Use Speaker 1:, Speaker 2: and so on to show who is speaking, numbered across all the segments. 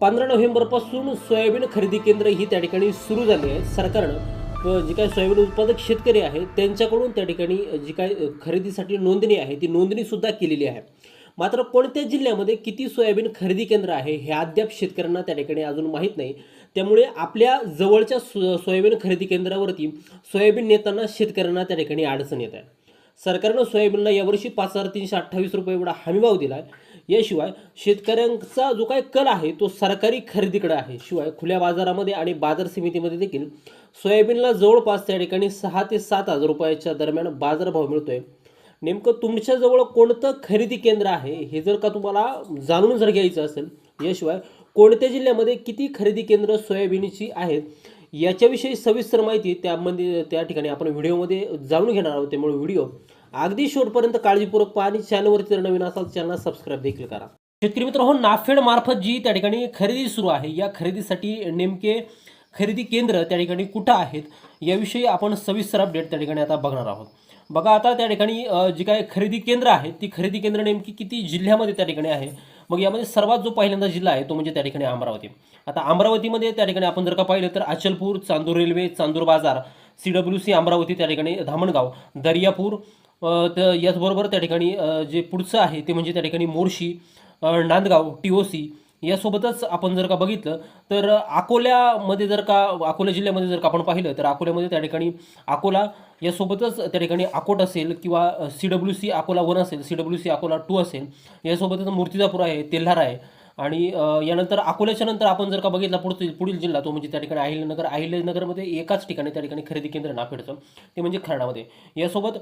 Speaker 1: पंधरा नोव्हेंबरपासून सोयाबीन खरेदी केंद्र ही त्या ठिकाणी सुरू झाली आहे. सरकारनं व जे काही सोयाबीन उत्पादक शेतकरी आहेत त्यांच्याकडून त्या ठिकाणी जी काही खरेदीसाठी नोंदणी आहे ती नोंदणीसुद्धा केलेली आहे. मात्र कोणत्या जिल्ह्यामध्ये किती सोयाबीन खरेदी केंद्र आहे हे अद्याप शेतकऱ्यांना त्या ठिकाणी अजून माहीत नाही. त्यामुळे आपल्या जवळच्या सो सोयाबीन खरेदी केंद्रावरती सोयाबीन नेताना शेतकऱ्यांना त्या ठिकाणी अडचण येत आहे. सरकारनं सोयाबीनला यावर्षी पाच हजार तीनशे अठ्ठावीस रुपये एवढा हमीभाव दिला आहे याशिवाय शेतकऱ्यांचा जो काही कल आहे तो सरकारी खरेदीकडे आहे. शिवाय खुल्या बाजारामध्ये आणि बाजार समितीमध्ये देखील सोयाबीनला जवळपास त्या ठिकाणी सहा ते सात हजार रुपयाच्या दरम्यान बाजारभाव मिळतोय. नेमकं तुमच्याजवळ कोणतं खरेदी केंद्र आहे हे जर का तुम्हाला जाणून जर घ्यायचं असेल याशिवाय कोणत्या जिल्ह्यामध्ये किती खरेदी केंद्र सोयाबीनची आहेत याच्याविषयी सविस्तर माहिती त्यामध्ये त्या ठिकाणी आपण व्हिडिओमध्ये जाणून घेणार आहोत. त्यामुळे व्हिडिओ अगदी शेवटपर्यंत काळजीपूर्वक पहा आणि चॅनलवरती जर नवीन असाल चॅनल सबस्क्राईब देखील करा. शेतकरी मित्र हो नाफेड मार्फत जी त्या ठिकाणी खरेदी सुरू आहे या खरेदीसाठी नेमके खरेदी केंद्र त्या ठिकाणी कुठं आहेत याविषयी आपण सविस्तर अपडेट त्या ठिकाणी आता बघणार आहोत. बघा आता त्या ठिकाणी जी काय खरेदी केंद्र आहेत ती खरेदी केंद्र नेमकी किती जिल्ह्यामध्ये त्या ठिकाणी आहे? मग यामध्ये सर्वात जो पहिल्यांदा जिल्हा आहे तो म्हणजे त्या ठिकाणी अमरावती. आता अमरावतीमध्ये त्या ठिकाणी आपण जर का पाहिलं तर अचलपूर चांदूर रेल्वे चांदूर बाजार सी डब्ल्यू सी अमरावती त्या ठिकाणी धामणगाव दर्यापूर तर याचबरोबर त्या ठिकाणी जे पुढचं आहे ते म्हणजे त्या ठिकाणी Morshi Nandgaon T O C यासोबतच आपण जर का बघितलं तर अकोल्यामध्ये जर का अकोला जिल्ह्यामध्ये जर का आपण पाहिलं तर अकोल्यामध्ये त्या ठिकाणी अकोला यासोबतच त्या ठिकाणी अकोट असेल किंवा C W C Akola one असेल C W C Akola two असेल यासोबतच मूर्तिजापूर आहे तेल्हार आहे. आणि यानंतर अकोल्याच्या नंतर आपण जर का बघितला पुढचं पुढील जिल्हा तो म्हणजे त्या ठिकाणी अहिल्यानगर अहिल्यानगरमध्ये एकाच ठिकाणी त्या ठिकाणी खरेदी केंद्र नाफेडचं ते म्हणजे खरणामध्ये यासोबत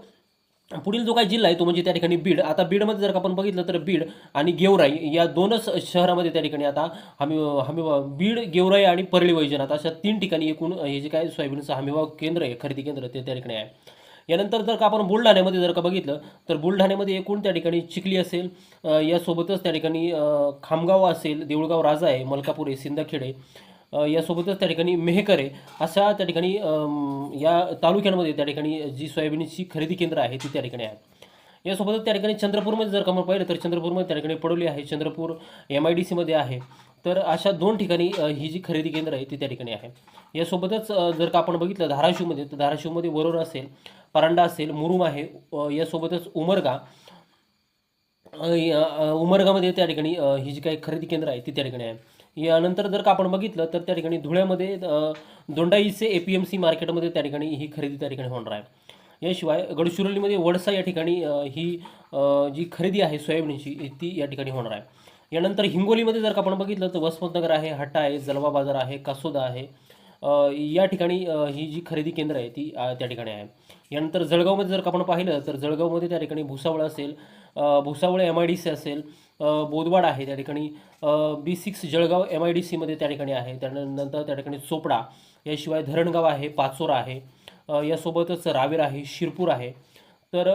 Speaker 1: पुढील जो काही जिल्हा आहे तो म्हणजे त्या ठिकाणी बीड. आता बीडमध्ये जर का आपण बघितलं तर बीड आणि गेवराई या दोनच शहरामध्ये त्या ठिकाणी आता हमी हमी बीड गेवराई आणि परळी वैजनाथ अशा तीन ठिकाणी एकूण हे जे काय सोयाबीनचं हमीभाव केंद्र आहे खरेदी केंद्र ते त्या ठिकाणी आहे. यानंतर जर का आपण बुलढाण्यामध्ये जर का बघितलं तर बुलढाण्यामध्ये एकूण त्या ठिकाणी चिखली असेल यासोबतच त्या ठिकाणी खामगाव असेल देऊळगाव राजा आहे मलकापूर आहे सिंदखेड आहे. यासोबतच त्या ठिकाणी मेहकरे अशा त्या ठिकाणी या तालुक्यांमध्ये त्या ठिकाणी जी सोयाबीनची खरेदी केंद्र आहे ती त्या ठिकाणी आहे. यासोबतच त्या ठिकाणी चंद्रपूरमध्ये जर का आपण पाहिलं तर चंद्रपूरमध्ये त्या ठिकाणी पडवली आहे. चंद्रपूर एम आय डी सीमध्ये आहे. तर अशा दोन ठिकाणी ही जी खरेदी केंद्र आहे ती त्या ठिकाणी आहे. यासोबतच जर का आपण बघितलं धाराशिवमध्ये तर धाराशिवमध्ये वरोर असेल परांडा असेल मुरुम आहे यासोबतच उमरगा या- उमरगामध्ये त्या ठिकाणी ही जी काही खरेदी केंद्र आहे ती त्या ठिकाणी आहे. यानंतर जर का आपण बघितलं तर त्या ठिकाणी धुळ्यामध्ये Dondaiche A P M C मार्केटमध्ये त्या ठिकाणी ही खरेदी त्या ठिकाणी होणार आहे. याशिवाय गडचिरोलीमध्ये वडसा या ठिकाणी ही जी खरेदी आहे सोयाबीनची ती या ठिकाणी होणार आहे. यानंतर हिंगोलीमध्ये जर का आपण बघितलं तर वसमतनगर आहे हट्टा आहे जलवा बाजार आहे कासोदा आहे या ठिकाणी ही जी खरेदी केंद्र आहे ती त्या ठिकाणी आहे. यानंतर जळगावमध्ये जर का आपण पाहिलं तर जळगावमध्ये त्या ठिकाणी भुसावळ असेल Bhusawal M I D C असेल बोदवाड आहे त्या ठिकाणी B six Jalgaon M I D सीमध्ये त्या ठिकाणी आहे. त्यानंतर त्या ठिकाणी चोपडा याशिवाय धरणगाव आहे पाचोरा आहे यासोबतच रावेर आहे शिरपूर आहे. तर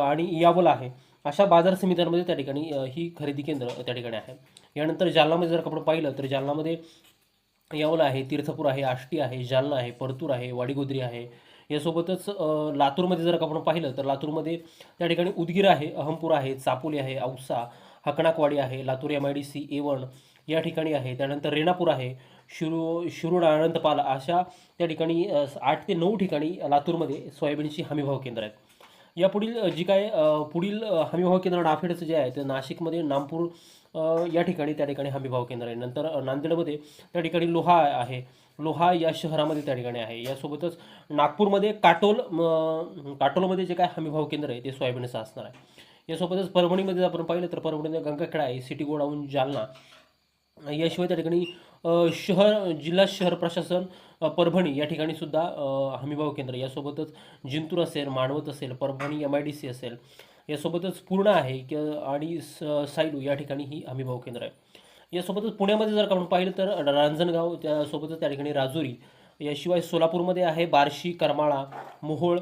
Speaker 1: आणि यावल आहे. अशा बाजार समित्यांमध्ये त्या ठिकाणी ही खरेदी केंद्र त्या ठिकाणी आहे. यानंतर जालनामध्ये जर का आपण पाहिलं तर जालनामध्ये यावला आहे तीर्थपूर आहे आष्टी आहे जालना आहे परतूर आहे वाडीगोद्री आहे. यासोबतच लातूरमध्ये जर का आपण पाहिलं तर लातूरमध्ये त्या ठिकाणी उदगीर आहे अहमपूर आहे चापोली आहे औसा हकणाकवाडी आहे Latur M I D C एवण या ठिकाणी आहे. त्यानंतर रेणापूर आहे शिरू शिरूड अनंतपाल अशा त्या ठिकाणी आठ ते नऊ ठिकाणी लातूरमध्ये सोयाबीनची हमीभाव केंद्र आहेत. या पुढील जी काय पुढील हमीभाव केंद्र नाफेडचं जे आहे ते नाशिकमध्ये नामपूर या ठिकाणी त्या ठिकाणी हमीभाव केंद्र आहे. नंतर नांदेडमध्ये त्या ठिकाणी लोहा आहे. लोहा या शहरामध्ये त्या ठिकाणी आहे. यासोबतच नागपूरमध्ये काटोल काटोलमध्ये जे काय हमीभाव केंद्र आहे ते सोयाबीनचं असणार आहे. यासोबतच परभणीमध्ये जर आपण पाहिलं तर परभणीमध्ये गंगाखेडा आहे सिटी गोडाऊन जालना. याशिवाय त्या ठिकाणी शहर जिल्हा शहर प्रशासन परभणी या ठिकाणी सुद्धा हमीभाव केंद्र. यासोबतच जिंतूर असेल मानवत असेल Parbhani M I D C असेल यासोबतच पूर्ण आहे की आणि स सायलू या ठिकाणी ही हमीभाव केंद्र आहे. यासोबतच पुण्यामध्ये जर का आपण पाहिलं तर रांजणगाव त्यासोबतच त्या ठिकाणी राजुरी याशिवाय सोलापूरमध्ये आहे बार्शी करमाळा मोहोळ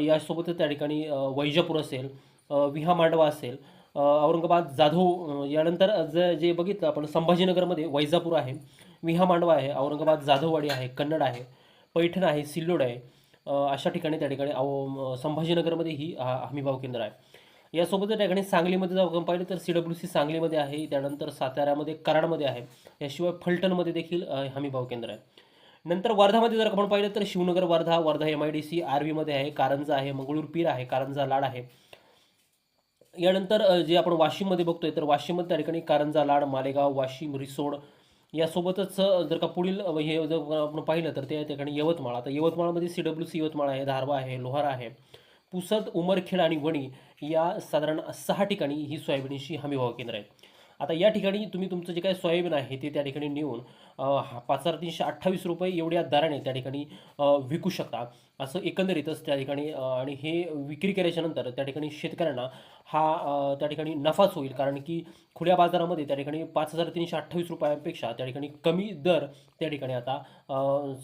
Speaker 1: यासोबतच त्या ठिकाणी वैजापूर असेल विहा मांडवा असेल औरंगाबाद जाधव यानंतर ज जे बघितलं आपण संभाजीनगरमध्ये वैजापूर आहे विहा मांडवा आहे औरंगाबाद जाधववाडी आहे कन्नड आहे पैठण आहे सिल्लोड आहे अशा ठिकाणी त्या ठिकाणी औ- संभाजीनगरमध्ये ही हा हमीभाव केंद्र आहे. यासोबत त्या ठिकाणी सांगलीमध्ये जर आपण पाहिलं तर सी डब्ल्यू सी सांगलीमध्ये आहे त्यानंतर साताऱ्यामध्ये कराडमध्ये आहे याशिवाय फलटणमध्ये देखील हमीभाव केंद्र आहे. नंतर वर्धामध्ये जर आपण पाहिलं तर Shivnagar Wardha Wardha M I D C आर्वीमध्ये आहे कारंजा आहे मंगळूर पीर आहे कारंजा लाड आहे यानंतर जे आपण वाशिममध्ये बघतोय तर वाशिममध्ये त्या ठिकाणी कारंजा लाड मालेगाव वाशिम रिसोड यासोबतच जर का पुढील हे जर आपण पाहिलं तर त्या ठिकाणी यवतमाळ. आता यवतमाळमध्ये सी डब्ल्यू सी यवतमाळ आहे धारवा आहे लोहारा आहे. पुसद उमरखेड आणि वणी या साधारण सहा ठिकाणी ही सोयाबीनची हमीभाव केंद्र आहे आता या ठिकाणी तुम्ही तुमचं जे काही सोयाबीन आहे ते त्या ठिकाणी नेऊन पाच हजार तीनशे अठ्ठावीस रुपये एवढ्या दराने त्या ठिकाणी विकू शकता. असं एकंदरीतच त्या ठिकाणी आणि हे विक्री केल्याच्यानंतर त्या ठिकाणी शेतकऱ्यांना हा त्या ठिकाणी नफाच होईल. कारण की खुल्या बाजारामध्ये त्या ठिकाणी पाच हजार तीनशे अठ्ठावीस रुपयांपेक्षा त्या ठिकाणी कमी दर त्या ठिकाणी आता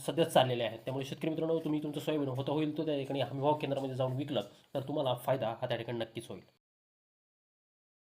Speaker 1: सध्या चाललेले आहेत. त्यामुळे शेतकरी मित्रांनो तुम्ही तुमचं सोयाबीन होतं होईल तो त्या ठिकाणी हमीभाव केंद्रामध्ये जाऊन विकलं तर तुम्हाला फायदा हा त्या ठिकाणी नक्कीच होईल.